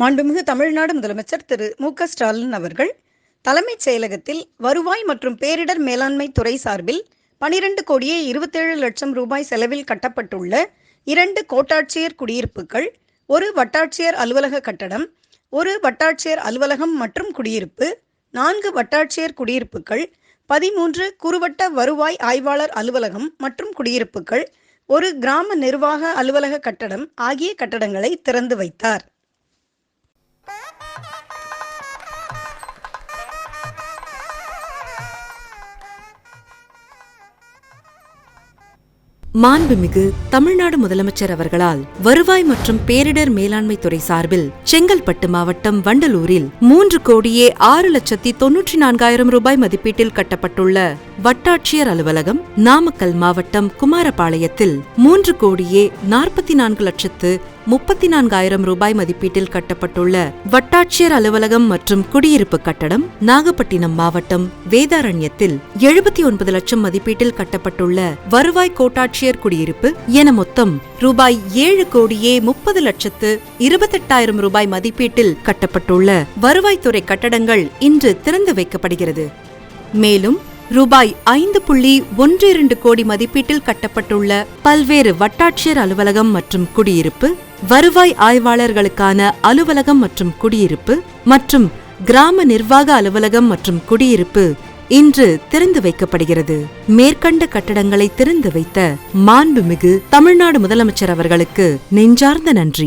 மாண்புமிகு தமிழ்நாடு முதலமைச்சர் திரு மு க ஸ்டாலின் அவர்கள் தலைமைச் செயலகத்தில் வருவாய் மற்றும் பேரிடர் மேலாண்மை துறை சார்பில் பனிரெண்டு கோடியே இருபத்தேழு லட்சம் ரூபாய் செலவில் கட்டப்பட்டுள்ள இரண்டு கோட்டாட்சியர் குடியிருப்புகள் ஒரு வட்டாட்சியர் அலுவலக கட்டடம் ஒரு வட்டாட்சியர் அலுவலகம் மற்றும் குடியிருப்பு நான்கு வட்டாட்சியர் குடியிருப்புகள் பதிமூன்று குறுவட்ட வருவாய் ஆய்வாளர் அலுவலகம் மற்றும் குடியிருப்புகள் ஒரு கிராம நிர்வாக அலுவலக கட்டடம் ஆகிய கட்டடங்களை திறந்து வைத்தார். மாண்புமிகு தமிழ்நாடு முதலமைச்சர் அவர்களால் வருவாய் மற்றும் பேரிடர் மேலாண்மை துறை சார்பில் செங்கல்பட்டு மாவட்டம் வண்டலூரில் மூன்று கோடியே ஆறு லட்சத்தி தொன்னூற்றி நான்காயிரம் ரூபாய் மதிப்பீட்டில் கட்டப்பட்டுள்ள வட்டாட்சியர் அலுவலகம் நாமக்கல் மாவட்டம் குமாரபாளையத்தில் மூன்று கோடியே நாற்பத்தி நான்கு லட்சத்து முப்பத்தி நான்காயிரம் ரூபாய் மதிப்பீட்டில் கட்டப்பட்டுள்ள வட்டாட்சியர் அலுவலகம் மற்றும் குடியிருப்பு கட்டடம் நாகப்பட்டினம் மாவட்டம் வேதாரண்யத்தில் எழுபத்தி ஒன்பது லட்சம் மதிப்பீட்டில் கட்டப்பட்டுள்ள வருவாய் கோட்டாட்சியர் குடியிருப்பு என மொத்தம் ரூபாய் ஏழு கோடியே முப்பது லட்சத்து இருபத்தெட்டாயிரம் ரூபாய் மதிப்பீட்டில் கட்டப்பட்டுள்ள வருவாய்த்துறை கட்டடங்கள் இன்று திறந்து வைக்கப்படுகிறது. மேலும் ரூபாய் ஐந்து புள்ளி ஒன்று இரண்டு கோடி மதிப்பீட்டில் கட்டப்பட்டுள்ள பல்வேறு வட்டாட்சியர் அலுவலகம் மற்றும் குடியிருப்பு வருவாய் ஆய்வாளர்களுக்கான அலுவலகம் மற்றும் குடியிருப்பு மற்றும் கிராம நிர்வாக அலுவலகம் மற்றும் குடியிருப்பு இன்று திறந்து வைக்கப்படுகிறது. மேற்கண்ட கட்டடங்களை திறந்து வைத்த மாண்புமிகு தமிழ்நாடு முதலமைச்சர் அவர்களுக்கு நெஞ்சார்ந்த நன்றி.